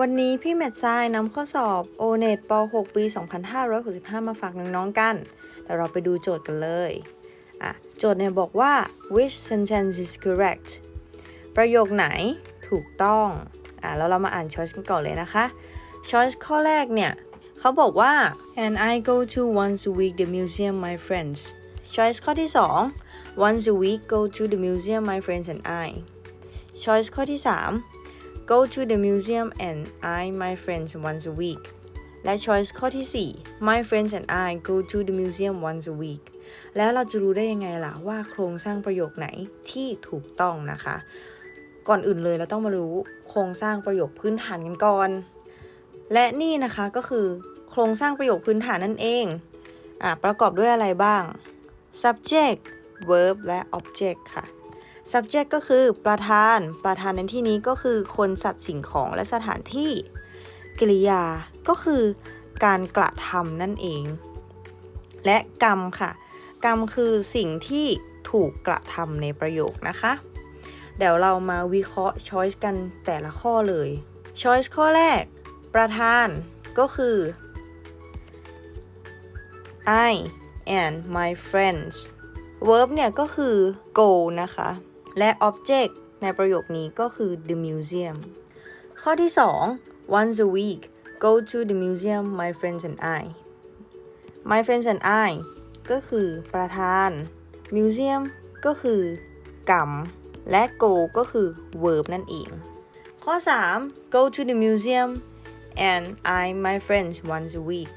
วันนี้พี่แมททรายนำข้อสอบ o n e t ป .6 ปี 2565 มาฝากน้องๆกันเดี๋ยวเราไปดูโจทย์กันเลยอะโจทย์เนี่ยบอกว่า which sentence is correct ประโยคไหนถูกต้องอะแล้วเรามาอ่าน choice กันก่อนเลยนะคะ choice ข้อแรกเนี่ย เขาบอกว่า and I go to once a week the museum my friends choice ข้อที่ 2 once a week go to the museum my friends and I choice ข้อที่ 3 go to the museum and I my friends once a week และ choice ข้อที่ 4 my friends and I go to the museum once a week แล้วเราจะรู้ได้ยังไงล่ะว่าโครงสร้างประโยคไหนที่ถูกต้องนะคะ ก่อนอื่นเลยเราต้องมารู้โครงสร้างประโยคพื้นฐานกันก่อน และนี่นะคะก็คือโครงสร้างประโยคพื้นฐานนั่นเองอะประกอบด้วยอะไรบ้าง subject verb และ object ค่ะ subject ก็คือประธาน ประธานในที่นี้ก็คือคนสัตว์สิ่งของและสถานที่ กริยาก็คือการกระทำนั่นเอง และกรรมค่ะ กรรมคือสิ่งที่ถูกกระทำในประโยคนะคะ เดี๋ยวเรามาวิเคราะห์ choice กันแต่ละข้อเลย choice ข้อแรก ประธานก็คือ I and my friends verb เนี่ยก็คือ go นะคะ และ object ในประโยคนี้ก็คือ the museum ข้อที่ 2 once a week go to the museum my friends and I my friends and I ก็คือประธาน museum ก็คือกรรม และ go ก็คือ verb นั่นเอง ข้อ 3 go to the museum and I my friends once a week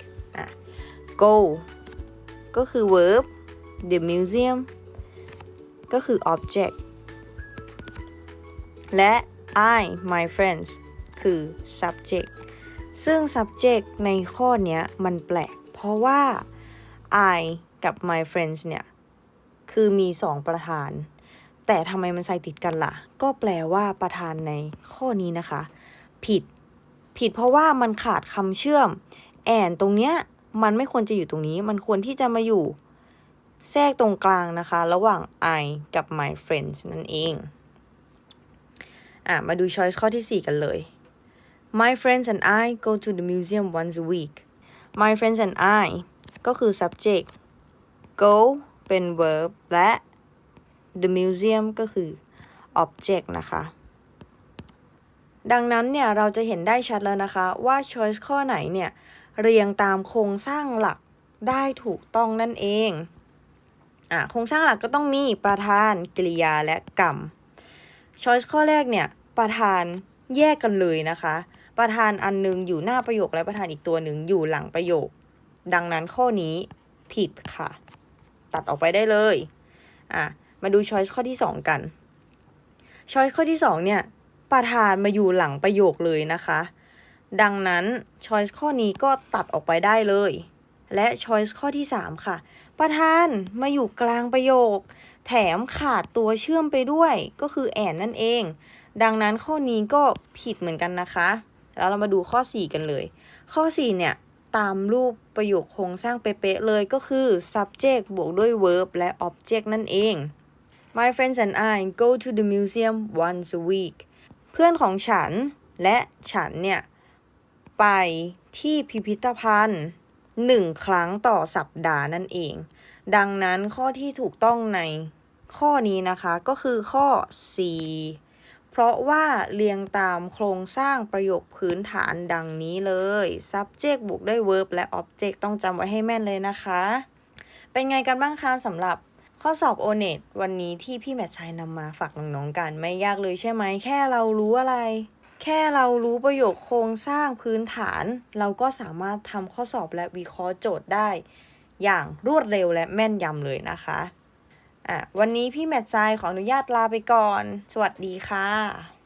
go ก็คือ verb the museum ก็คือ object และ I my friends คือ subject ซึ่ง subject ในข้อนี้มันแปลก เพราะว่า I กับ my friends เนี่ย คือมีสองประธาน แต่ทำไมมันใส่ติดกันล่ะ ก็แปลว่าประธานในข้อนี้นะคะ ผิด ผิดเพราะว่ามันขาดคำเชื่อม แอนตรงเนี้ย มันไม่ควรจะอยู่ตรงนี้ มันควรที่จะมาอยู่ แทรกตรงกลางนะคะ ระหว่าง I กับ my friends นั่นเอง อะมาดู choice ข้อที่ 4 กันเลย My friends and I go to the museum once a week My friends and I ก็คือ subject go เป็น verb และ the museum ก็คือ object นะคะ ดังนั้นเนี่ยเราจะเห็นได้ชัดแล้วนะคะว่า choice ข้อไหนเนี่ยเรียงตามโครงสร้างหลักได้ถูกต้องนั่นเอง อะโครงสร้างหลักก็ต้องมีประธานกริยาและกรรม choice ข้อแรกเนี่ย ประธานแยกกันเลยนะคะ ประธานอันหนึงอยู่หน้าประโยคและประธานอีกตัวหนึ่งอยู่หลังประโยค ดังนั้นข้อนี้ผิดค่ะ ตัดออกไปได้เลยอะมาดู choice ข้อที่ 2 กัน choice ข้อที่ 2 เนี่ย ประธานมาอยู่หลังประโยคเลยนะคะ ดังนั้น choice ข้อนี้ก็ตัดออกไปได้เลย และ choice ข้อที่ 3 ค่ะ ประธานมาอยู่กลางประโยค แถมขาดตัวเชื่อมไปด้วยก็คือแอนนั่นเอง ดังนั้นข้อนี้ก็ผิดเหมือนกันนะคะ แล้วเรามาดูข้อ 4 กันเลย ข้อ 4 เนี่ย ตามรูปประโยคโครงสร้างเป๊ะๆเลยก็คือ subject บวกด้วย verb และ object นั่นเอง My friends and I go to the museum once a week เพื่อนของฉันและฉันเนี่ย ไปที่พิพิธภัณฑ์หนึ่งครั้งต่อสัปดาห์นั่นเอง ดังนั้นข้อที่ถูกต้องในข้อนี้นะคะก็คือข้อ C ราะว่าเรียงตามโครงสร้างประโยคพื้นฐานดังนี้เลย subject บวกด้วย verb และ object ต้องจำไว้ให้แม่นเลยนะคะ เป็นไงกันบ้างคะสำหรับข้อสอบ o n e t วันนี้ที่พี่แมทชัยนำมาฝากน้องๆกันไม่ยากเลยใช่ไหมแค่เรารู้อะไร แค่เรารู้ประโยคโครงสร้างพื้นฐาน เราก็สามารถทำข้อสอบและวิเคราะห์โจทย์ได้ อย่างรวดเร็วและแม่นยำเลยนะคะ อะวันนี้พี่แมทซายขออนุญาตลาไปก่อน สวัสดีค่ะ